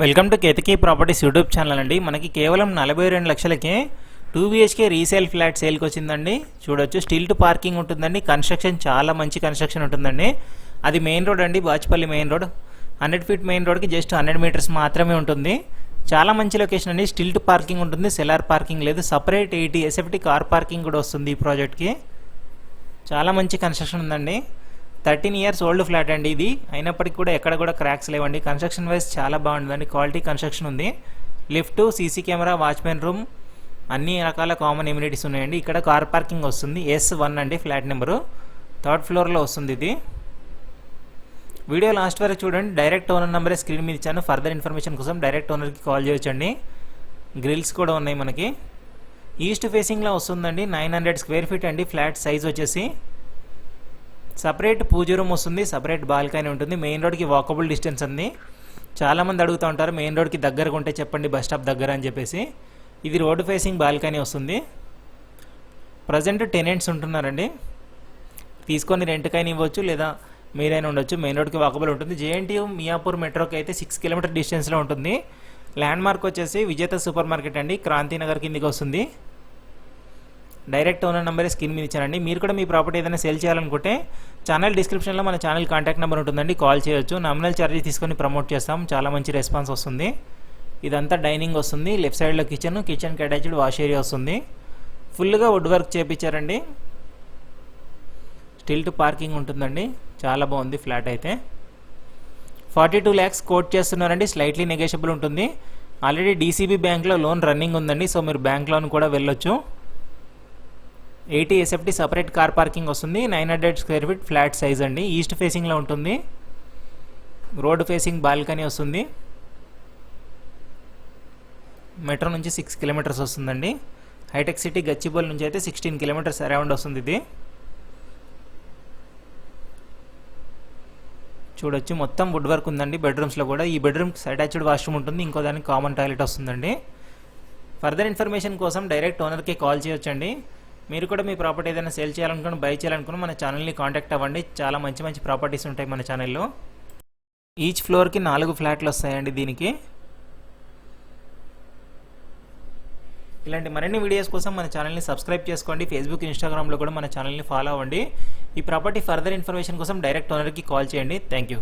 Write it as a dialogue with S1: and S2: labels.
S1: Welcome to Ketaki properties YouTube channel అండి. మనకి కేవలం నలభై రెండు లక్షలకే టూ బీహెచ్కే రీసేల్ ఫ్లాట్ సేల్కి వచ్చిందండి. చూడొచ్చు స్టిల్ టు పార్కింగ్ ఉంటుందండి. కన్స్ట్రక్షన్ చాలా మంచి కన్స్ట్రక్షన్ ఉంటుందండి. అది మెయిన్ రోడ్ అండి Bachpally main road hundred feet main రోడ్కి జస్ట్ హండ్రెడ్ మీటర్స్ మాత్రమే ఉంటుంది. చాలా మంచి లొకేషన్ అండి. స్టిల్ టు పార్కింగ్ ఉంటుంది. సెలార్ పార్కింగ్ లేదు. Separate eighty S F T car parking కూడా వస్తుంది ఈ ప్రాజెక్ట్కి చాలా మంచి కన్స్ట్రక్షన్ ఉందండి. థర్టీన్ ఇయర్స్ ఓల్డ్ ఫ్లాట్ అండి ఇది. అయినప్పటికీ కూడా ఎక్కడ కూడా క్రాక్స్ లేవండి. కన్స్ట్రక్షన్ వైజ్ చాలా బాగుంటుందండి క్వాలిటీ కన్స్ట్రక్షన్ ఉంది. Lift CC camera watchman room అన్ని రకాల కామన్ ఎమ్యూనిటీస్ ఉన్నాయండి. ఇక్కడ కార్ పార్కింగ్ వస్తుంది. ఎస్ వన్ అండి ఫ్లాట్ నెంబరు. థర్డ్ ఫ్లోర్లో వస్తుంది ఇది. వీడియో లాస్ట్ వరకు చూడండి. డైరెక్ట్ ఓనర్ నెంబరే స్క్రీన్ మీద ఇచ్చాను. ఫర్దర్ ఇన్ఫర్మేషన్ కోసం డైరెక్ట్ ఓనర్కి కాల్ చేయొచ్చండి. గ్రిల్స్ కూడా ఉన్నాయి మనకి. ఈస్ట్ ఫేసింగ్లో వస్తుందండి. నైన్ హండ్రెడ్ స్క్వేర్ ఫీట్ అండి. ఫ్లాట్ సైజ్ వచ్చేసి సపరేట్ పూజ రూమ్ వస్తుంది సపరేట్ బాల్కనీ ఉంటుంది. మెయిన్ రోడ్కి వాకబుల్ డిస్టెన్స్ ఉంది. చాలామంది అడుగుతూ ఉంటారు మెయిన్ రోడ్కి దగ్గరగా ఉంటే చెప్పండి బస్ స్టాప్ దగ్గర అని చెప్పేసి. ఇది రోడ్ ఫేసింగ్ బాల్కనీ వస్తుంది. ప్రజెంట్ టెనెంట్స్ ఉంటున్నారండి. తీసుకొని రెంట్కైనా ఇవ్వచ్చు లేదా మీరైనా ఉండొచ్చు. మెయిన్ రోడ్కి వాకబుల్ ఉంటుంది. జేఎన్టీయూ మియాపూర్ మెట్రోకి అయితే సిక్స్ కిలోమీటర్ డిస్టెన్స్లో ఉంటుంది. ల్యాండ్ మార్క్ వచ్చేసి విజేత సూపర్ మార్కెట్ అండి. క్రాంతినగర్ కిందికి వస్తుంది. డైరెక్ట్ ఓనర్ నెంబరే స్క్రీన్ మీద ఇచ్చానండి మీరు కూడా మీ ప్రాపర్టీ ఏదైనా సేల్ చేయాలనుకుంటే ఛానల్ డిస్క్రిప్షన్లో మన ఛానల్ కాంటాక్ట్ నెంబర్ ఉంటుందండి. కాల్ చేయొచ్చు. నామినల్ ఛార్జీ తీసుకొని ప్రమోట్ చేస్తాం. చాలా మంచి రెస్పాన్స్ వస్తుంది. ఇదంతా డైనింగ్ వస్తుంది. లెఫ్ట్ సైడ్లో కిచెన్. కిచెన్కి అటాచ్డ్ వాష్ ఏరియా వస్తుంది. ఫుల్గా వుడ్ వర్క్ చేపించారండి స్టిల్ టు పార్కింగ్ ఉంటుందండి. చాలా బాగుంది ఫ్లాట్ అయితే. ఫార్టీ టూ ల్యాక్స్ కోట్ చేస్తున్నారండి. స్లైట్లీ నెగోషియబుల్ ఉంటుంది. ఆల్రెడీ డీసీబీ బ్యాంక్లో లోన్ రన్నింగ్ ఉందండి. సో మీరు బ్యాంక్ లోన్ కూడా వెళ్ళొచ్చు. Eighty S F T separate car parking వస్తుంది. Nine hundred square feet flat size అండి. ఈస్ట్ ఫేసింగ్లో ఉంటుంది. రోడ్ ఫేసింగ్ బాల్కనీ వస్తుంది. మెట్రో నుంచి సిక్స్ కిలోమీటర్స్ వస్తుందండి. హైటెక్ సిటీ గచ్చిబౌల్ నుంచి అయితే సిక్స్టీన్ కిలోమీటర్స్ అరౌండ్ వస్తుంది ఇది. చూడొచ్చు. మొత్తం వుడ్ వర్క్ ఉందండి. బెడ్రూమ్స్లో కూడా. ఈ బెడ్రూమ్కి అటాచ్డ్ వాష్రూమ్ ఉంటుంది. ఇంకో దానికి కామన్ టాయిలెట్ వస్తుందండి. ఫర్దర్ ఇన్ఫర్మేషన్ కోసం డైరెక్ట్ ఓనర్కి కాల్ చేయొచ్చండి. మీరు కూడా మీ ప్రాపర్టీ ఏదైనా సేల్ చేయాలనుకుని బై చేయాలనుకుని మన ఛానల్ని కాంటాక్ట్ అవ్వండి. చాలా మంచి మంచి ప్రాపర్టీస్ ఉంటాయి మన ఛానల్లో. ఈచ్ ఫ్లోర్కి నాలుగు ఫ్లాట్లు వస్తాయండి దీనికి. ఇలాంటి మరిన్ని వీడియోస్ కోసం మన ఛానల్ని సబ్స్క్రైబ్ చేసుకోండి. ఫేస్బుక్ ఇన్స్టాగ్రామ్లో కూడా మన ఛానల్ని ఫాలో అవ్వండి. ఈ ప్రాపర్టీ ఫర్దర్ ఇన్ఫర్మేషన్ కోసం డైరెక్ట్ ఓనర్కి కాల్ చేయండి. Thank you